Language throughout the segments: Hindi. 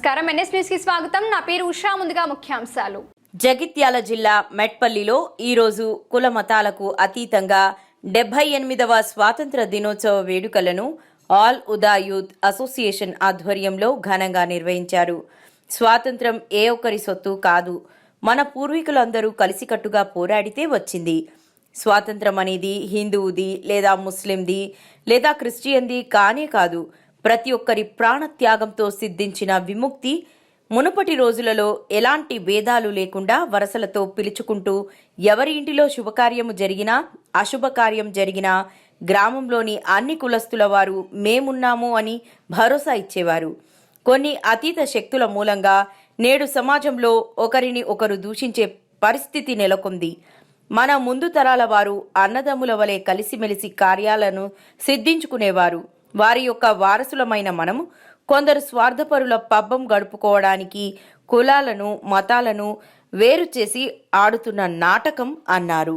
నమస్కారం. ఎన్ఎస్ న్యూస్కి స్వాగతం. నా పేరు ఉషా. ముందుగా ముఖ్యాంశాలు. జగిత్యాల జిల్లా మెట్పల్లిలో ఈరోజు కుల మతాలకు అతీతంగా డెబ్బై ఎనిమిదవ స్వాతంత్ర దినోత్సవ వేడుకలను ఆల్ ఉదా యూత్ అసోసియేషన్ ఆధ్వర్యంలో ఘనంగా నిర్వహించారు. స్వాతంత్రం ఏ ఒక్కరి సొత్తు కాదు. మన పూర్వీకులందరూ కలిసికట్టుగా పోరాడితే వచ్చింది. స్వాతంత్రం అనేది హిందువుది లేదా ముస్లింది లేదా క్రిస్టియన్ది కానే కాదు. ప్రతి ఒక్కరి ప్రాణత్యాగంతో సిద్ధించిన విముక్తి మునుపటి రోజులలో ఎలాంటి భేదాలు లేకుండా వరసలతో పిలుచుకుంటూ ఎవరి ఇంటిలో శుభకార్యము జరిగినా అశుభకార్యం జరిగినా గ్రామంలోని అన్ని కులస్తుల వారు మేమున్నాము అని భరోసా ఇచ్చేవారు. కొన్ని అతీత శక్తుల మూలంగా నేడు సమాజంలో ఒకరిని ఒకరు దూషించే పరిస్థితి నెలకొంది. మన ముందు తరాల వారు అన్నదమ్ముల వలె కలిసిమెలిసి కార్యాలను సిద్ధించుకునేవారు. వారి యొక్క వారసులమైన మనము కొందరు స్వార్థపరుల పబ్బం గడుపుకోవడానికి కులాలను మతాలను వేరు చేసి ఆడుతున్న నాటకం అన్నారు.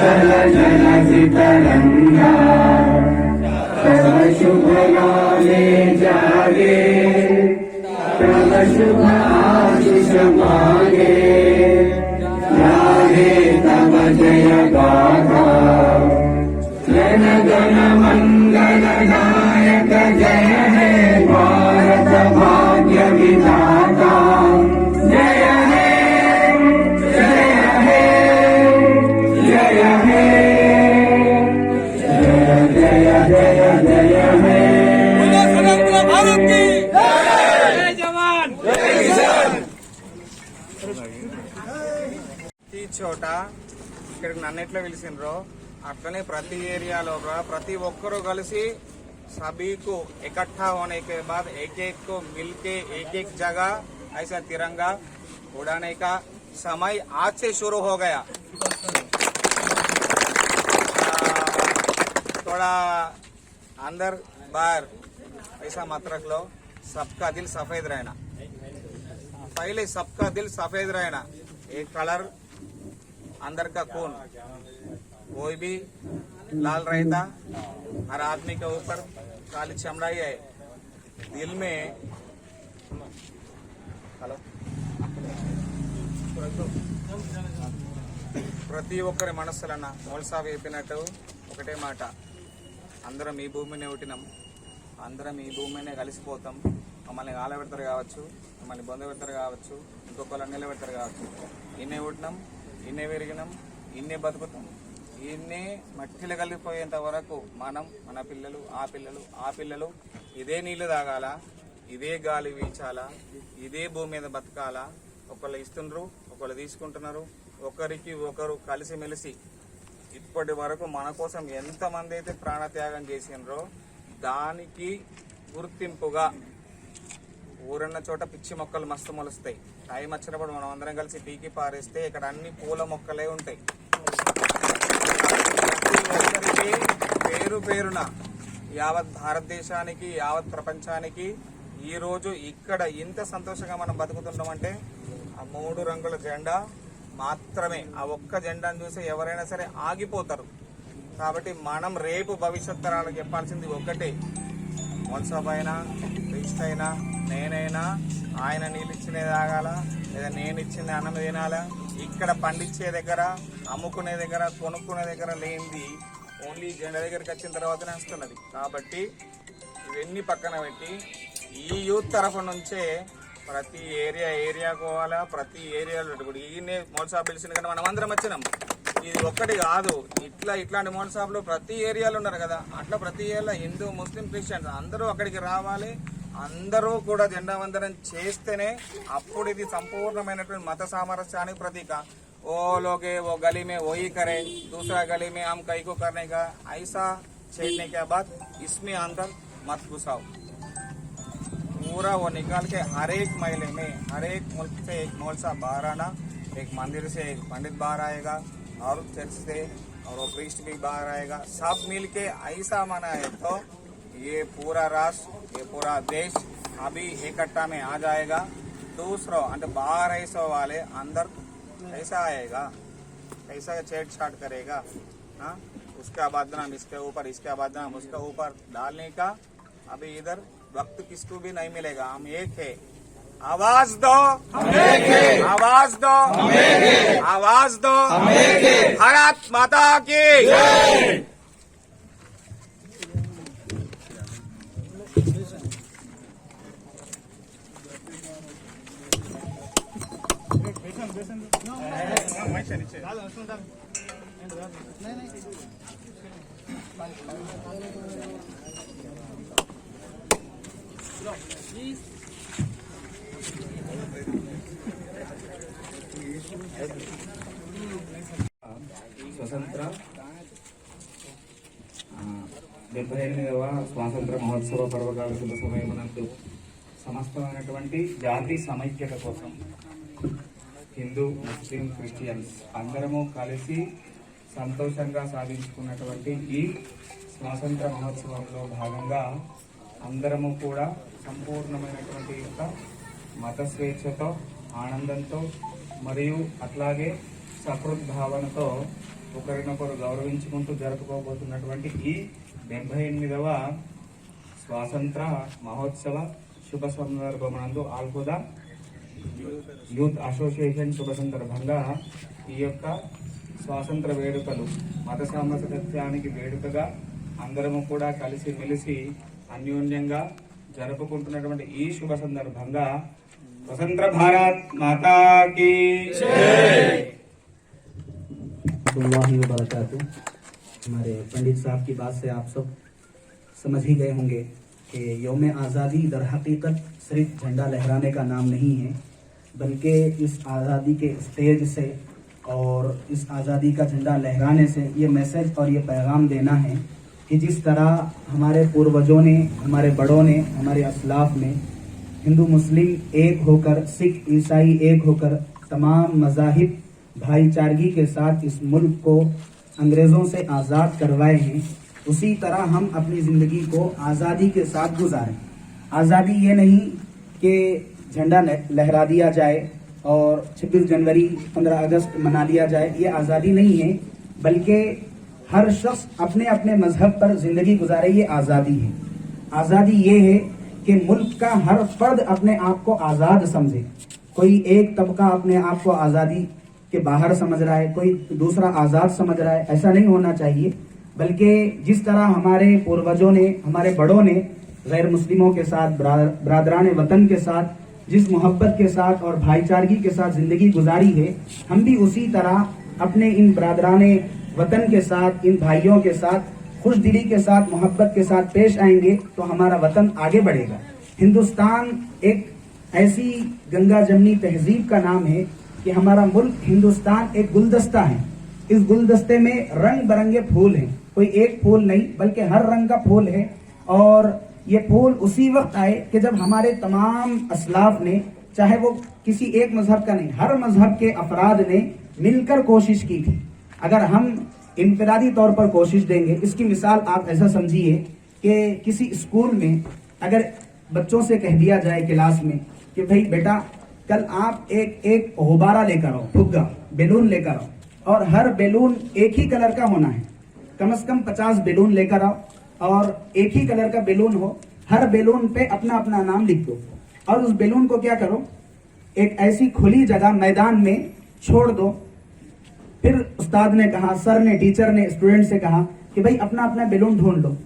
జల జల శితరంగా తవ శుభగానే జాగే తవ శుభ ఆశిష మాగే రాధే తవ జయ గా ఇక్కడికి నన్ను ఎట్లా పిలిచిండ్రో అట్లనే ప్రతి ఏరియాలో కూడా ప్రతి ఒక్కరూ కలిసి सभी को इकट्ठा होने के बाद एक एक को मिलके एक एक जगह ऐसा तिरंगा उड़ाने का समय आज से शुरू हो गया आ, थोड़ा अंदर बाहर ऐसा मत रख लो सबका दिल सफेद रहना पहले सबका दिल सफेद रहना एक कलर अंदर का खून कोई भी लाल रहता हर आदमी के ऊपर काली चमड़ा ही है दिल में हेलो ప్రతి ఒక్కరి మనస్సులన్న మోల్సా వేపినట్టు ఒకటే మాట అందరం ఈ భూమిని ఉట్టినాం అందరం ఈ భూమినే కలిసిపోతాం మమ్మల్ని కాలబెడతారు కావచ్చు మమ్మల్ని బొంద పెడతారు కావచ్చు ఇంకొకరు నిలబెడతారు కావచ్చు ఇన్నే పుట్టినాం ఇన్నే పెరిగినాం ఇన్నే బతుకుతాం. ఇన్నే మట్టిలో కలిగిపోయేంత వరకు మనం మన పిల్లలు ఆ పిల్లలు ఆ పిల్లలు ఇదే నీళ్ళు తాగాల ఇదే గాలి వీచాలా ఇదే భూమి మీద బతకాలా? ఒకళ్ళు ఇస్తుండ్రు ఒకళ్ళు తీసుకుంటున్నారు ఒకరికి ఒకరు కలిసిమెలిసి ఇప్పటి వరకు మన కోసం ఎంతమంది అయితే ప్రాణత్యాగం చేసిండ్రో దానికి గుర్తింపుగా ఊరన్న చోట పిచ్చి మొక్కలు మస్తు మొలుస్తాయి. టైం వచ్చినప్పుడు మనం అందరం కలిసి పీకి పారేస్తే ఇక్కడ అన్ని పూల మొక్కలే ఉంటాయి. పేరు పేరున యావత్ భారతదేశానికి యావత్ ప్రపంచానికి ఈ రోజు ఇక్కడ ఇంత సంతోషంగా మనం బతుకుతున్నామంటే ఆ మూడు రంగుల జెండా మాత్రమే. ఆ ఒక్క జెండాను చూసి ఎవరైనా సరే ఆగిపోతారు. కాబట్టి మనం రేపు భవిష్యత్ తరాలకు చెప్పాల్సింది ఒక్కటే వాట్సాప్ అయినా రిజిస్టర్ అయినా నేనైనా ఆయన నీళ్ళు ఇచ్చినది తాగాల లేదా నేను ఇచ్చింది అన్నం తినాలా ఇక్కడ పండించే దగ్గర అమ్ముకునే దగ్గర కొనుక్కునే దగ్గర లేనిది ఓన్లీ జెండ దగ్గరికి వచ్చిన తర్వాతనే వస్తున్నది. కాబట్టి ఇవన్నీ పక్కన పెట్టి ఈ యూత్ తరఫు నుంచే ప్రతి ఏరియా ఏరియా పోవాలా ప్రతి ఏరియాలో ఇప్పుడు ఈయనే మోసాబ్ పిలిచిన కానీ మనం అందరం వచ్చినాం. ఇది ఒక్కటి కాదు. ఇట్లా ఇట్లాంటి మోన్ ప్రతి ఏరియాలో ఉన్నారు కదా. అట్లా ప్రతి ఏరియా హిందూ ముస్లిం క్రిస్టియన్స్ అందరూ అక్కడికి రావాలి. అందరూ కూడా జెండా వందనం చేస్తేనే అప్పుడు ఇది సంపూర్ణమైనటువంటి మత సామరస్యానికి ప్రతీక. ఓ లోకే ఓ గలీమే ఓ ఓయి కరే దూసరా గలీమే ఆమె కైకో కైకు ఐసా చేనే బాద్ ఇస్మి అందర్ మత్ గుసావ్. పూరా ఓ నికాల్కే హరేక్ हर హరేక్ ముల్క్ में हर एक मुल्क से एक मोल और चर्च से और प्रीस्ट भी बाहर आएगा। सब मिल के ऐसा मना है तो ये पूरा राष्ट्र, ये पूरा देश अभी इकट्ठा में आ जाएगा। दूसरा अंत बाहर ऐसा वाले अंदर कैसा आएगा। कैसा छेड़छाड़ करेगा हाँ उसका बदनाम इसके ऊपर, इसका बदनाम उसके ऊपर डालने का अभी इधर वक्त किसको भी नहीं मिलेगा। हम एक है। आवाज़ दो। आवाज़ दो। आवाज़ दो। भारत माता की Please. స్వాతంత్ర మహోత్సవ పర్వకాల శుభ సమయమునందు సమస్తమైనటువంటి జాతి సమైక్యత కోసం హిందూ ముస్లిం క్రిస్టియన్స్ అందరము కలిసి సంతోషంగా సాధించుకున్నటువంటి ఈ స్వాతంత్ర మహోత్సవంలో భాగంగా అందరము కూడా సంపూర్ణమైనటువంటి యొక్క మత స్వేచ్ఛతో ఆనందంతో మరియు అట్లాగే సకృద్భావనతో ఒకరినొకరు గౌరవించుకుంటూ జరుపుకోబోతున్నటువంటి ఈ డెబ్బై ఎనిమిదవ స్వాతంత్ర మహోత్సవ శుభ సందర్భమునందు ఆల్కుదా యూత్ అసోసియేషన్ శుభ సందర్భంగా ఈ యొక్క స్వాతంత్ర వేడుకలు మత సామరస్యానికి వేడుకగా అందరము కూడా కలిసి మెలిసి అన్యోన్యంగా జరుపుకుంటున్నటువంటి ఈ శుభ సందర్భంగా స్వతంత్ర భారత్ మాతాకి वरहमतुल्लाहि वबरकातुह हमारे पंडित साहब की बात से आप सब समझ ही गए होंगे कि योम आज़ादी दर हकीकत सिर्फ़ झंडा लहराने का नाम नहीं है, बल्कि इस आज़ादी के स्टेज से और इस आज़ादी का झंडा लहराने से ये मैसेज और ये पैगाम देना है कि जिस तरह हमारे पूर्वजों ने, हमारे बड़ों ने, हमारे असलाफ ने हिंदू मुस्लिम एक होकर, सिख ईसाई एक होकर तमाम मजाहिब भाईचारगी के साथ इस मुल्क को अंग्रेज़ों से आज़ाद करवाए हैं उसी तरह हम अपनी ज़िंदगी को आज़ादी के साथ गुजारें। आज़ादी ये नहीं कि झंडा लहरा दिया जाए और 26 जनवरी 15 अगस्त मना लिया जाए, ये आज़ादी नहीं है, बल्कि हर शख्स अपने अपने मज़हब पर ज़िंदगी गुजारे, ये आज़ादी है। आज़ादी ये है कि मुल्क का हर फर्द अपने आप को आज़ाद समझे। कोई एक तबका अपने आप को आज़ादी के बाहर समझ रहा है, कोई दूसरा आज़ाद समझ रहा है, ऐसा नहीं होना चाहिए। बल्कि जिस तरह हमारे पूर्वजों ने, हमारे बड़ों ने गैर मुस्लिमों के साथ, ब्रा- बरादरान वतन के साथ, जिस मोहब्बत के साथ और भाईचारगी के साथ ज़िंदगी गुजारी है, हम भी उसी तरह अपने इन बरादरान वतन के साथ, इन भाइयों के साथ खुश दिली के साथ, मोहब्बत के साथ पेश आएँगे तो हमारा वतन आगे बढ़ेगा। हिंदुस्तान एक ऐसी गंगा जमनी तहजीब का नाम है कि हमारा मुल्क हिंदुस्तान एक गुलदस्ता है। इस गुलदस्ते में रंग बिरंगे फूल हैं। कोई एक फूल नहीं, बल्कि हर रंग का फूल है। और ये फूल उसी वक्त आए कि जब हमारे तमाम असलाफ ने, चाहे वो किसी एक मज़हब का नहीं, हर मज़हब के अफराद ने मिलकर कोशिश की थी। अगर हम इनफरादी तौर पर कोशिश देंगे, इसकी मिसाल आप ऐसा समझिए कि किसी स्कूल में अगर बच्चों से कह दिया जाए क्लास में कि भाई, बेटा, कल आप एक एक गुब्बारा लेकर आओ, फुग्गा, बैलून लेकर आओ, और हर बैलून एक ही कलर का होना है। कम से कम पचास बैलून लेकर आओ और एक ही कलर का बेलून हो, हर बैलून पे अपना अपना नाम लिख दो। और उस बेलून को क्या करो, एक ऐसी खुली जगह मैदान में छोड़ दो। फिर उस्ताद ने कहा, सर ने, टीचर ने, स्टूडेंट से कहा कि भाई अपना अपना बैलून ढूंढ लो।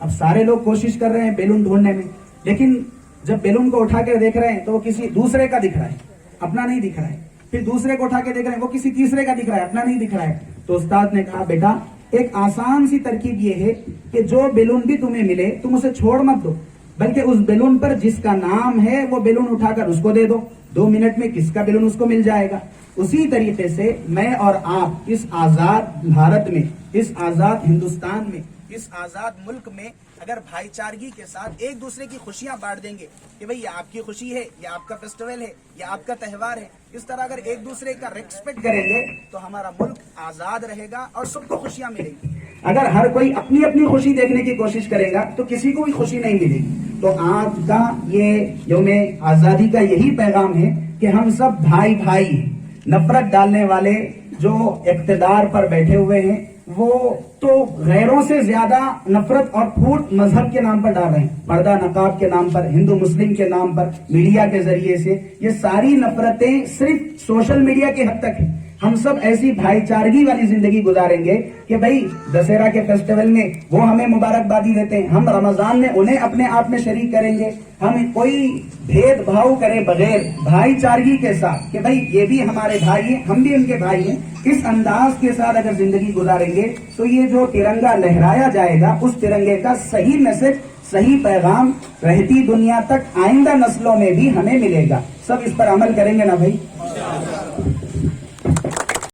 अब सारे लोग कोशिश कर रहे हैं बैलून ढूँढने में, लेकिन जब बेलून को उठा के देख रहे हैं तो वो किसी दूसरे का दिख रहा है, अपना नहीं दिख रहा है। फिर दूसरे को उठा के देख रहे हैं, वो किसी तीसरे का दिख रहा है, अपना नहीं दिख रहा है। तो उस्ताद ने कहा, बेटा एक आसान सी तरकीब ये है कि जो बेलून भी तुम्हें मिले, तुम उसे छोड़ मत दो। बल्कि उस बेलून पर जिसका नाम है, वो बेलून उठाकर उसको दे दो। दो मिनट में किसका बेलून उसको मिल जाएगा? उसी तरीके से मैं और आप इस आज़ाद भारत में, इस आज़ाद हिंदुस्तान में इस आज़ाद मुल्क में अगर भाईचारगी के साथ एक दूसरे की खुशियाँ बांट देंगे कि भाई ये आपकी खुशी है, ये आपका फेस्टिवल है, ये आपका त्यौहार है, इस तरह अगर एक दूसरे का रेस्पेक्ट करेंगे तो हमारा मुल्क आज़ाद रहेगा और सबको खुशियाँ मिलेंगी। अगर हर कोई अपनी अपनी खुशी देखने की कोशिश करेगा तो किसी को भी खुशी नहीं मिलेगी। तो आज का ये योम आज़ादी का यही पैगाम है कि हम सब भाई भाई नफरत डालने वाले जो इकतदार पर बैठे हुए हैं वो तो गैरों से ज़्यादा नफरत और फूट मज़हब के नाम पर डाल रहे हैं। पर्दा नकाब के नाम पर, हिंदू मुस्लिम के नाम पर, मीडिया के ज़रिए से। ये सारी नफरतें सिर्फ़ सोशल मीडिया के हद तक है। हम सब ऐसी भाईचारगी वाली ज़िंदगी गुजारेंगे कि भाई दशहरा के फेस्टिवल में वो हमें मुबारकबादी देते हैं। हम रमज़ान में उन्हें अपने आप में शरीक करेंगे। हम कोई भेदभाव करे बगैर भाईचारगी के साथ कि भाई ये भी हमारे भाई हैं, हम भी उनके भाई हैं। इस अंदाज के साथ अगर ज़िंदगी गुजारेंगे तो ये जो तिरंगा लहराया जाएगा, उस तिरंगे का सही मैसेज सही पैगाम रहती दुनिया तक आइंदा नस्लों में भी हमें मिलेगा। सब इस पर अमल करेंगे ना भाई?